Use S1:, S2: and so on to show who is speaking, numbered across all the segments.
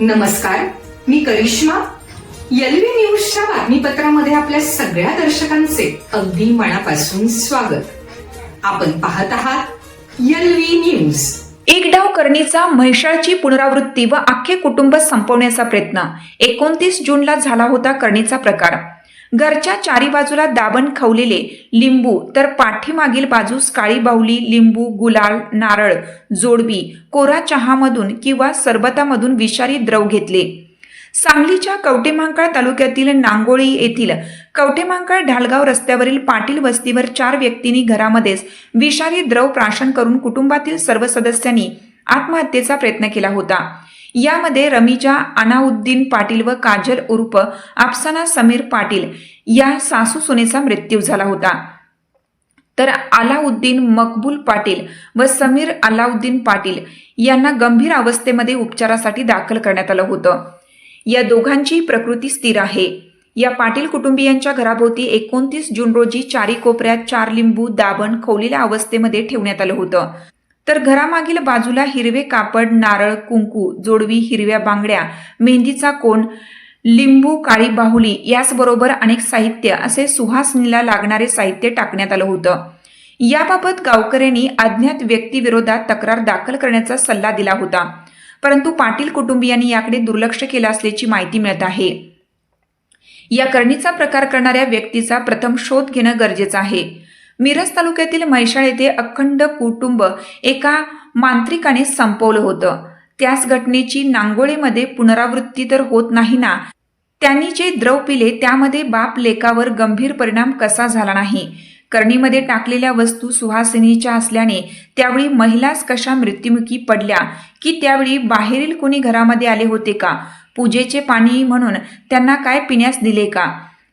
S1: नमस्कार मी करिश्मा. एलव्ही न्यूजच्या बातमीपत्रामध्ये आपल्या सगळ्या दर्शकांचे अगदी मनापासून स्वागत. आपण पाहत आहात एलव्ही न्यूज.
S2: एक डाव करणीचा म्हैशाळची पुनरावृत्ती व अख्खे कुटुंब संपवण्याचा प्रयत्न. एकोणतीस जूनला झाला होता करणीचा प्रकार. घरच्या चारी बाजूला दाबण खवलेले लिंबू तर पाठीमागील बाजूस काळी बाहुली लिंबू गुलाल नारळ जोडबी कोरा चहामधून किंवा सरबतामधून विषारी द्रव घेतले. सांगलीच्या कवटेमांकाळ तालुक्यातील नांगोळी येथील कवटेमांकाळ ढालगाव रस्त्यावरील पाटील वस्तीवर चार व्यक्तींनी घरामध्येच विषारी द्रव प्राशन करून कुटुंबातील सर्व सदस्यांनी आत्महत्येचा प्रयत्न केला होता. यामध्ये रमीजा अनाउद्दीन पाटील व काजल उर्फ अफसाना समीर पाटील या सासू सुनेचा मृत्यू झाला होता. तर अलाउद्दीन मकबूल पाटील व समीर अलाउद्दीन पाटील यांना गंभीर अवस्थेमध्ये उपचारासाठी दाखल करण्यात आलं होतं. या दोघांची प्रकृती स्थिर आहे. या पाटील कुटुंबियांच्या घराभोवती एकोणतीस जून रोजी चारी कोपऱ्यात चार लिंबू दाबण खवलेल्या अवस्थेमध्ये ठेवण्यात आलं होतं. तर घरामागील बाजूला हिरवे कापड नारळ कुंकू जोडवी हिरव्या बांगड्या मेहंदीचा कोण लिंबू काळी बाहुली याचबरोबर अनेक साहित्य असे सुहासनीला लागणारे साहित्य टाकण्यात आलं होतं. याबाबत गावकऱ्यांनी अज्ञात व्यक्तीविरोधात तक्रार दाखल करण्याचा सल्ला दिला होता. परंतु पाटील कुटुंबियांनी याकडे दुर्लक्ष केलं असल्याची माहिती मिळत आहे. या करणीचा प्रकार करणाऱ्या व्यक्तीचा प्रथम शोध घेणं गरजेचं आहे. मिरज तालुक्यातील म्हैसाळ येथे अखंड कुटुंब एका मांत्रिकाने संपवलं होतं. त्याच घटनेची नांगोळेमध्ये पुनरावृत्ती तर होत नाही ना. त्यांनी जे द्रव पिले त्यामध्ये बाप लेकावर गंभीर परिणाम कसा झाला नाही? करणीमध्ये टाकलेल्या वस्तू सुहासिनीच्या असल्याने त्यावेळी महिलाच कशा मृत्युमुखी पडल्या? की त्यावेळी बाहेरील कोणी घरामध्ये आले होते का? पूजेचे पाणी म्हणून त्यांना काय पिण्यास दिले का?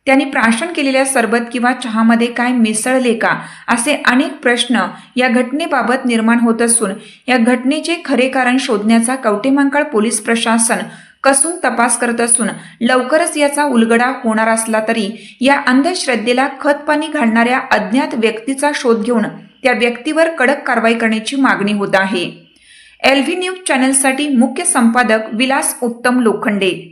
S2: त्यांनी प्राशन केलेल्या सरबत किंवा चहामध्ये काय मिसळले का? असे अनेक प्रश्न या घटनेबाबत निर्माण होत असून या घटनेचे खरे कारण शोधण्याचा कवटेमांकाळ पोलीस प्रशासन कसून तपास करत असून लवकरच याचा उलगडा होणार असला तरी या अंधश्रद्धेला खतपाणी घालणाऱ्या अज्ञात व्यक्तीचा शोध घेऊन त्या व्यक्तीवर कडक कारवाई करण्याची मागणी होत आहे. एल व्ही न्यूज चॅनलसाठी मुख्य संपादक विलास उत्तम लोखंडे